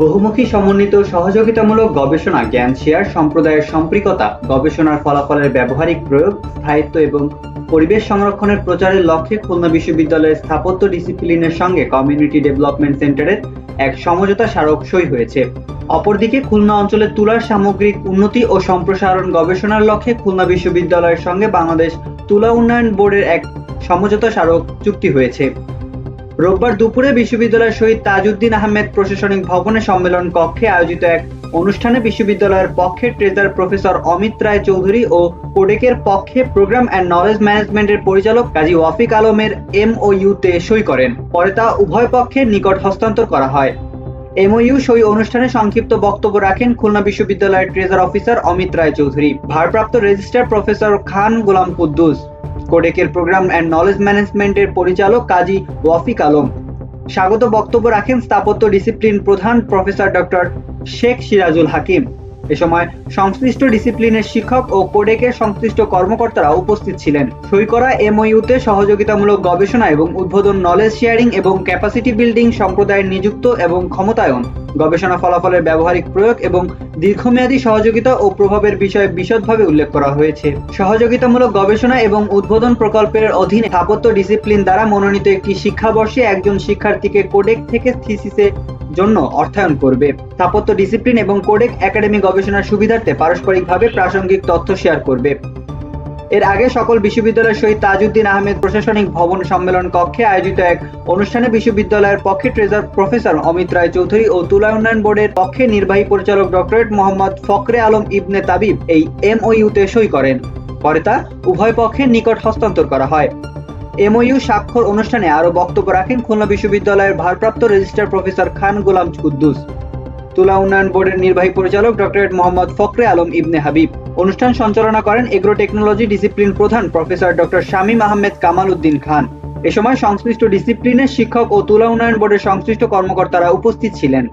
বহুমুখী সমন্বিত সহযোগিতামূলক গবেষণা, জ্ঞান শেয়ার, সম্প্রদায়ের সম্পৃক্ততা, গবেষণার ফলাফলের ব্যবহারিক প্রয়োগ, স্থায়িত্ব এবং পরিবেশ সংরক্ষণের প্রচারের লক্ষ্যে খুলনা বিশ্ববিদ্যালয়ের স্থাপত্য ডিসিপ্লিনের সঙ্গে কমিউনিটি ডেভেলপমেন্ট সেন্টারের এক সমঝোতা স্মারক সই হয়েছে। অপরদিকে খুলনা অঞ্চলের তুলার সামগ্রিক উন্নতি ও সম্প্রসারণ গবেষণার লক্ষ্যে খুলনা বিশ্ববিদ্যালয়ের সঙ্গে বাংলাদেশ তুলা উন্নয়ন বোর্ডের এক সমঝোতা স্মারক চুক্তি হয়েছে। রোববার দুপুরে বিশ্ববিদ্যালয়ের শহীদ তাজউদ্দিন আহমেদ প্রশাসনিক ভবনে সম্মেলন কক্ষে আয়োজিত এক অনুষ্ঠানে বিশ্ববিদ্যালয়ের পক্ষে ট্রেজার প্রফেসর অমিত রায় চৌধুরী ও কোডেকের পক্ষে প্রোগ্রাম অ্যান্ড নলেজ ম্যানেজমেন্টের পরিচালক কাজী ওয়াফিক আলমের এমওইউতে সই করেন। পরে তা উভয় পক্ষের নিকট হস্তান্তর করা হয়। এমওইউ সই অনুষ্ঠানে সংক্ষিপ্ত বক্তব্য রাখেন খুলনা বিশ্ববিদ্যালয়ের ট্রেজার অফিসার অমিত রায় চৌধুরী। ভারপ্রাপ্ত রেজিস্ট্রার প্রফেসর খান গোলাম কুদ্দুস। কোডেকের প্রোগ্রাম অ্যান্ড নলেজ ম্যানেজমেন্টের পরিচালক কাজী ওয়াফিক আলম। স্বাগত বক্তব্য রাখেন স্থাপত্য ডিসিপ্লিন প্রধান প্রফেসর ডক্টর শেখ সিরাজুল হাকিম। এ সময় সংশ্লিষ্ট ডিসিপ্লিনের শিক্ষক ও কোডেকের সংশ্লিষ্ট কর্মকর্তারা উপস্থিত ছিলেন। সই করা এমওইউতে সহযোগিতামূলক গবেষণা এবং উদ্বোধন নলেজ শেয়ারিং এবং ক্যাপাসিটি বিল্ডিং সম্প্রদায়ের নিযুক্ত এবং ক্ষমতায়ন। গবেষণা ফলাফলের ব্যবহারিক প্রয়োগ এবং দীর্ঘমেয়াদী সহযোগিতা ও প্রভাবের বিষয়ে বিশদভাবে উল্লেখ করা হয়েছে। সহযোগিতামূলক গবেষণা এবং উদ্বোধন প্রকল্পের অধীনে স্থাপত্য ডিসিপ্লিন দ্বারা মনোনীত একটি শিক্ষাবর্ষে একজন শিক্ষার্থীকে কোডেক থেকে থিসিসে জন্য অর্থায়ন করবে। স্থাপত্য ডিসিপ্লিন এবং কোডেক একাডেমি গবেষণার সুবিধার্থে পারস্পরিকভাবে প্রাসঙ্গিক তথ্য শেয়ার করবে। এর আগে সকল বিশ্ববিদ্যালয়ের শহীদ তাজউদ্দিন আহমেদ প্রশাসনিক ভবন সম্মেলন কক্ষে আয়োজিত এক অনুষ্ঠানে বিশ্ববিদ্যালয়ের পক্ষে ট্রেজার প্রফেসর অমিত রায় চৌধুরী ও তুলা উন্নয়ন বোর্ডের পক্ষে নির্বাহী পরিচালক ডক্টরেট মোহাম্মদ ফকরে আলম ইবনে তাবিব এই এমওইউতে সই করেন। পরে তা উভয় পক্ষের নিকট হস্তান্তর করা হয়। এমওইউ স্বাক্ষর অনুষ্ঠানে আরও বক্তব্য রাখেন খুলনা বিশ্ববিদ্যালয়ের ভারপ্রাপ্ত রেজিস্ট্রার প্রফেসর খান গোলাম কুদ্দুস। তুলা উন্নয়ন বোর্ডের নির্বাহী পরিচালক ডক্টরেট মোহাম্মদ ফকরে আলম ইবনে হাবিব। অনুষ্ঠান সঞ্চালনা করেন এগ্রো টেকনোলজি ডিসিপ্লিন প্রধান প্রফেসর ডক্টর শামীম আহমেদ কামাল উদ্দিন খান। এ সময় সংশ্লিষ্ট ডিসিপ্লিনের শিক্ষক ও তুলা উন্নয়ন বোর্ডের সংশ্লিষ্ট কর্মকর্তারা উপস্থিত ছিলেন।